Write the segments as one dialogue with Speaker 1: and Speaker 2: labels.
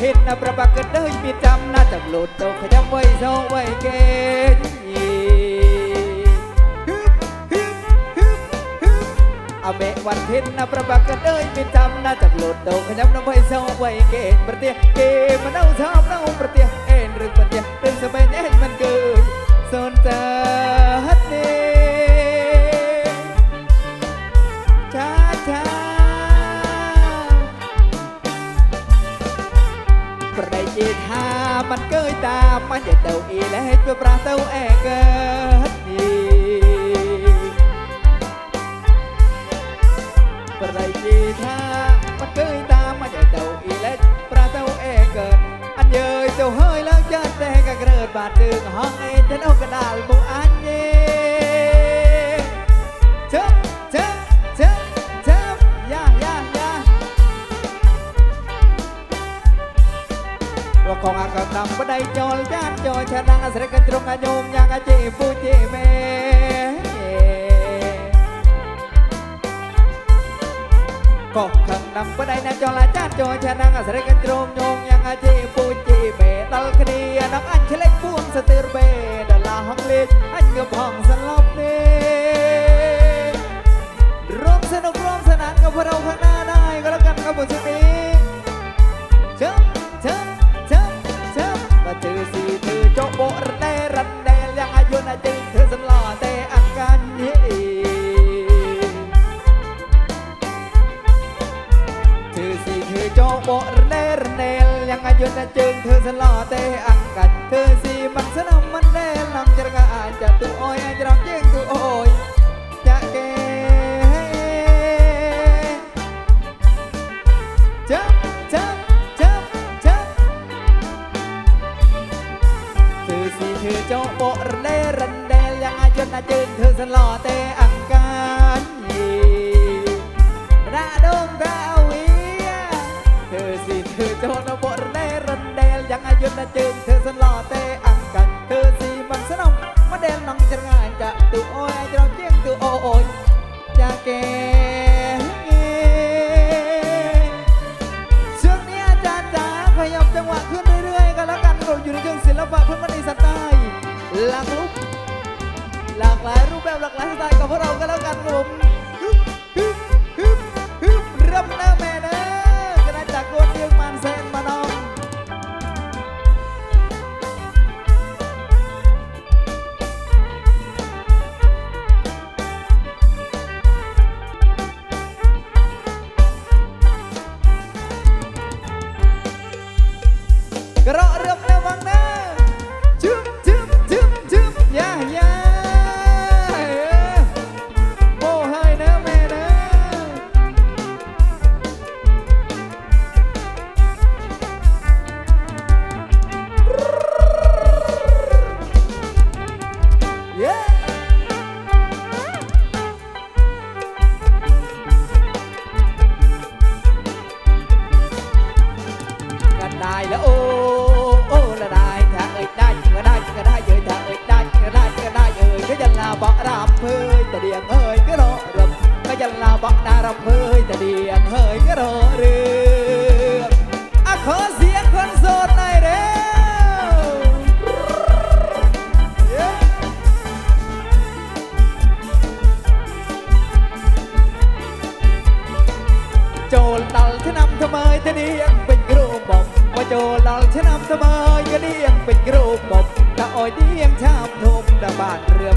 Speaker 1: พิษนะประบักกันเดยมีจำน่าจะหลุดตกขยำไว้โซไว้เกยอาเมวันเพิษนะประบักกันเดยม่จำน่าจะหลุดตกขยำน้ำไว้เร็ซไว้เกยประเตียเกมันเอาชอบเน่าประเตียเอ็นหรึกประเตียเป็นสบายแน่มันเกินสนใจ ಮಂಜೆತ್ತೋ ಇಲೆ ಹೆಚ್ಚು ಪ್ರಾಸವು ಏಕ ಹತ್ತಿ ಪರೈತಿ ಥಾ ಪಕ್ಕೈ ತಾ ಮಂಜೆತ್ತೋ ಇಲೆ ಪ್ರಾಸವು ಏಕ អញយើយទៅហើយឡើងចាស់តែក៏ក្រើតបាទជើងហងឯទៅនោះកដាលមុខអាយ ដំប្តីចូលចានចូលឆ្នាំអស្រិកជ្រុងអាយុញ៉ាងអាជីពូជីមេកុកខឹងដំប្តីណាចូលអាចារ្យចូលឆ្នាំអស្រិកជ្រុងញងញ៉ាងអាជីពូជីមេដល់គ្នាដំអញឆ្លេចពួនស្ទើរបេដល់ឡាហងលេចអញក៏ផងសន្លប់នេះរួមសនុករួមសនានក៏ប្រោខណាដែរក៏លកាន់ក៏បុជនេះ นะจึงเธอสลอแต่อาการเย่เธอสีเธอโจโบระเดรันลยังอายุน่ะจึงเธอสลอแต่อากันเธอสีมันสนมมันเดลนำจะกาจะตัว ស៊ីឈឺចោបករលែរណ្ដែលយ៉ាងអាយុណាជើងធ្វើសន្លទេអង្ការញីរាដងកាវីធ្វើស៊ីឈឺចោដល់បករលែរណ្ដែលយ៉ាងអាយុណាជើងធ្វើសន្លទេអង្ការធ្វើស៊ីមិនស្នំមកដែលនងច្រងាចាក់ទូអូយច្រងជាងទូអូអូយចាកេ หลายรูปแบบหลากหลายสไตล์กับพวกเรากันแล้วกันครับผม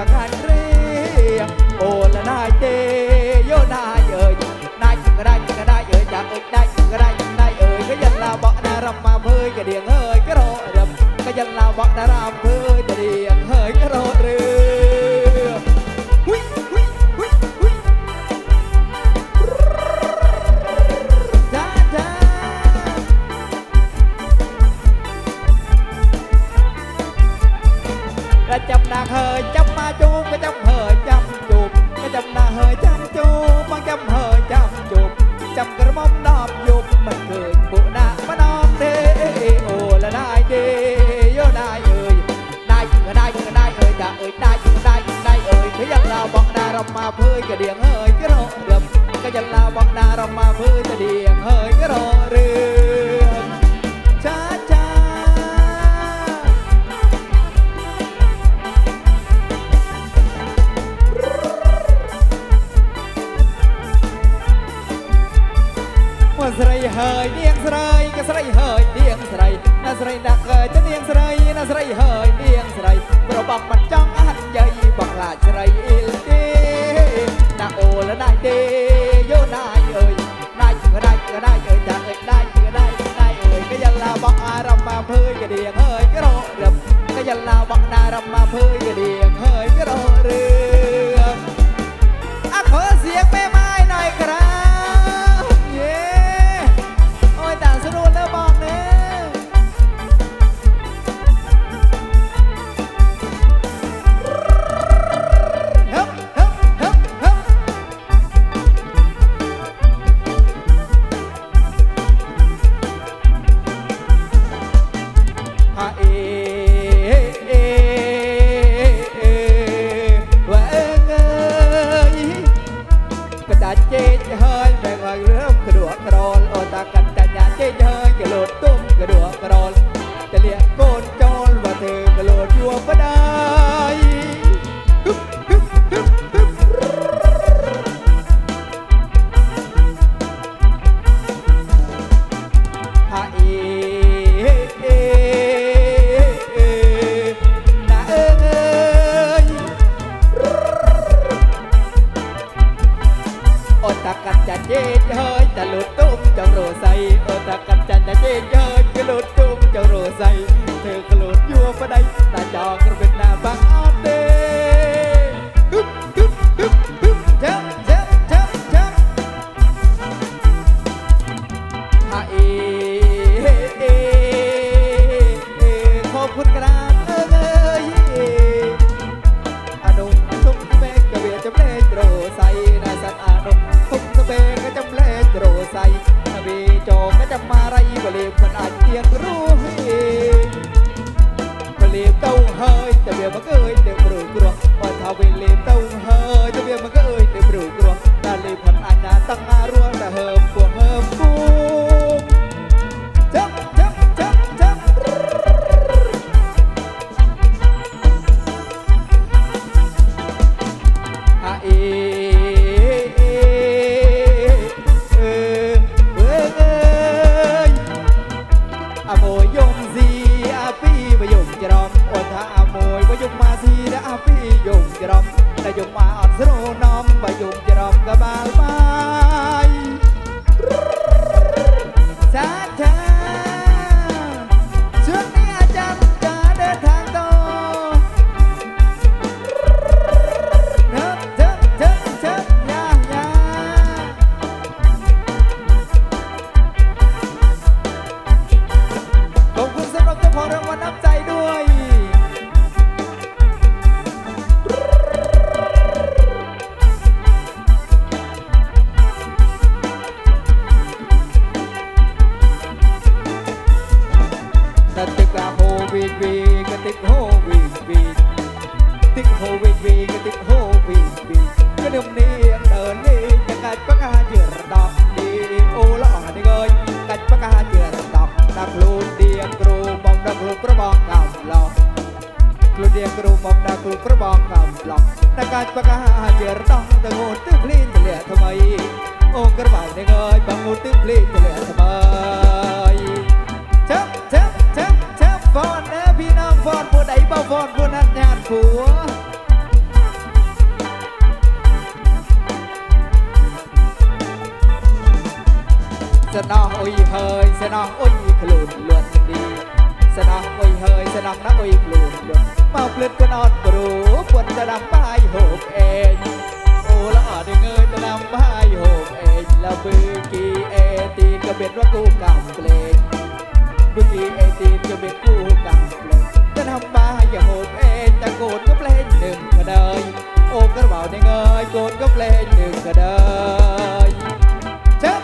Speaker 1: ประกันเรียงโอละนายเตโยนายเอ่ยนายจึงได้จึงได้เอ่ยจากเอ่ยได้จึงได้จึงได้เอ่ยก็ยังลาบอกนารำมาเพยกระเดียงเอ่ยก็รอเรำก็ยังลาบอกนารำเพยกระเดียง ก็จำนาเคยจำมาจูบก็จำเหยจำจูบก็จำนาเหยจำจูบมันจำเหยจำจูบจำกระมอมนอบยุบมันเกิดบุญามานอมเดโอละได้เดโยได้เอ่ยได้ก็ได้ก็ได้เอ่ยจะเอ่ยได้ก็ได้ก็ได้เอ่ยก็ยังลาบอกดาเรำมาเพยก็เดียงเอ่ยก็รอเดิมก็ยังลาบอกดาเรำมาเพยก็เดียงเอ่ยก็รอเรือ โอตะกัดจันเย็นเฮ้ยตะลุดตุ้มจ้าโรไซโอตะกัดจันเย็นเฮ้ยกระลุดตุ้มจ้าโรไซเธอกลุดยัวปะได้ตาจอกระเป็นหน้าบังอเต้ biết ruhi Believe đâu hơi, ta biết mà cười dia kerumong na kul kerbang kamplong Nakat pakahajar tong tengut teplin telia temai Oh kerbang dengoy bangun teplin telia temai Cep cep cep cep fon na pinang fon pun ai bao fon pun nat nyat của สนออุ้ยเฮยสนออุ้ยขลุ่นลวนดี สนองอุยเฮยสนองนะอุยกลุ่มเมาปลืดกนอดปรูปวดสนองบายหกเอ็งโอ้ละอดเงยสนองบายหกเอ็ดแล้วบืกีเอตีกระเบิดว่ากูกำเกลงบืกีเอตีกระเบ็ดกูกำเกลงสนองบายโหกเอ็ดแต่โกดก็เพลงหนึ่งกระเดยโอ้กระเป๋าเงยโกดก็เพลงหนึ่งกระเดยเจ้า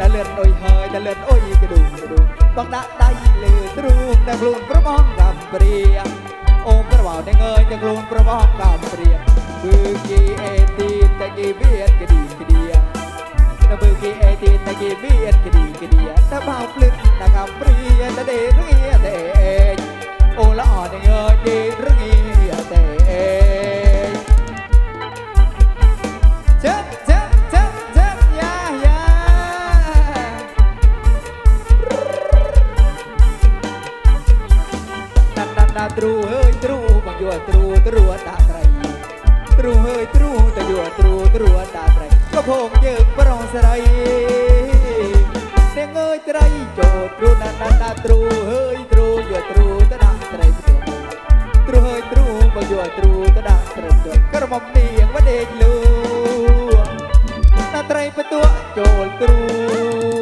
Speaker 1: ដែលលឿនអុយហើយដែលលឿនអុយកដូងកដូងបងដាក់ដៃលើទ្រូងតែខ្លួនប្របងកំព្រាអូមប្របងតែងើយតែខ្លួនប្របងកំព្រាគឺគីអេទីតែគីបៀតកឌីកឌីតែបើគីអេទីតែគីបៀតកឌីកឌីតែបោភ្លឹកតែកំព្រាតែដេរងាតែអេអូល្អតែងើយដេរងាតែអេចិត្ត ទ្រូអើយទ្រូបងយួរទ្រូទ្រូដាក់ត្រីទ្រូអើយទ្រូតយួរទ្រូទ្រូដាក់ត្រីក៏ភោគយើងប្រុសស្រីទាំងអើយត្រីចូលទ្រូដាក់ដាក់ដាក់ទ្រូអើយទ្រូយួរទ្រូទៅដាក់ត្រីទ្រូអើយទ្រូបងយួរទ្រូទៅដាក់ត្រីចូលក្រមុំនាងវដេកលូដាក់ត្រីបន្ទក់ចូលទ្រូ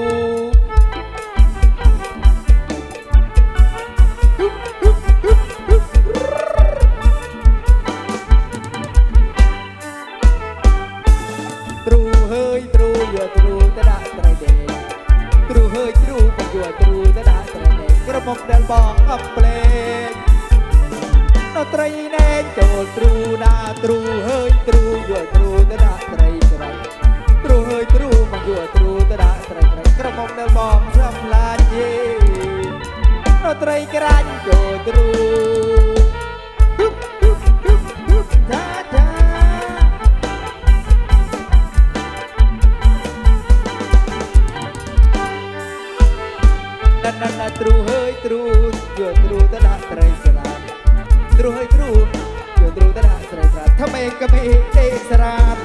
Speaker 1: ទ្រូដាទ្រូហើយទ្រូយួរទ្រូទៅដាក់ត្រីស្រ័យទ្រូហើយទ្រូមកយួរទ្រូទៅដាក់ត្រីស្រ័យក្រមុំនៅបងសំឡាញយេនៅត្រីក្រាញ់យួរទ្រូណាត់ណាត់ទ្រូហើយទ្រូយួរទ្រូទៅដាក់ត្រីស្រ័យទ្រូហើយទ្រូ เฮ้ยตรูยัวตรูตะดาไตรสรามตรูเฮ้ยตรูยัวตรูตะดาไรสรามทำไมก็ไม่เดสราม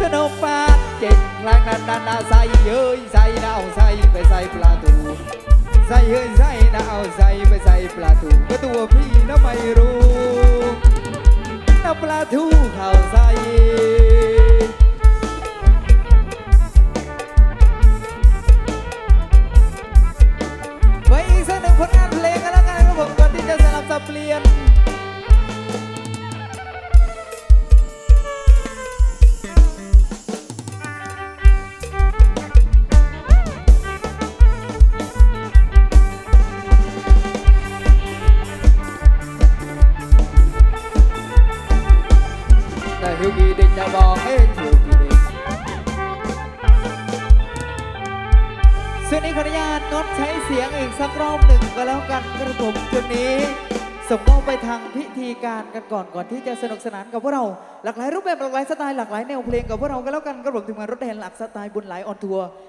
Speaker 1: ตะโนปาดเก่งลางนันนันนาใส่เฮ้ยใส่ดาวใส่ไปใส่ปลาทูใส่เฮ้ยใส่ดาวใส่ไปใส่ปลาทูก็ตัวพี่น่ะไม่รู้น้ำปลาทูเขาใส่ ออนุญาตงดใช้เสียงอีกสักรอบหนึ่งก็แล้วกันกระผมจุดนี้ส่งมอบไปทางพิธีการกันก่อนก่อนที่จะสนุกสนานกับพวกเราหลากหลายรูปแบบหลากหลายสไตล์หลากหลายแนวเพลงกับพวกเราก็แล้วกันกระผมถึงมารถแห่หลักสไตล์บุญหลายออนทัวร์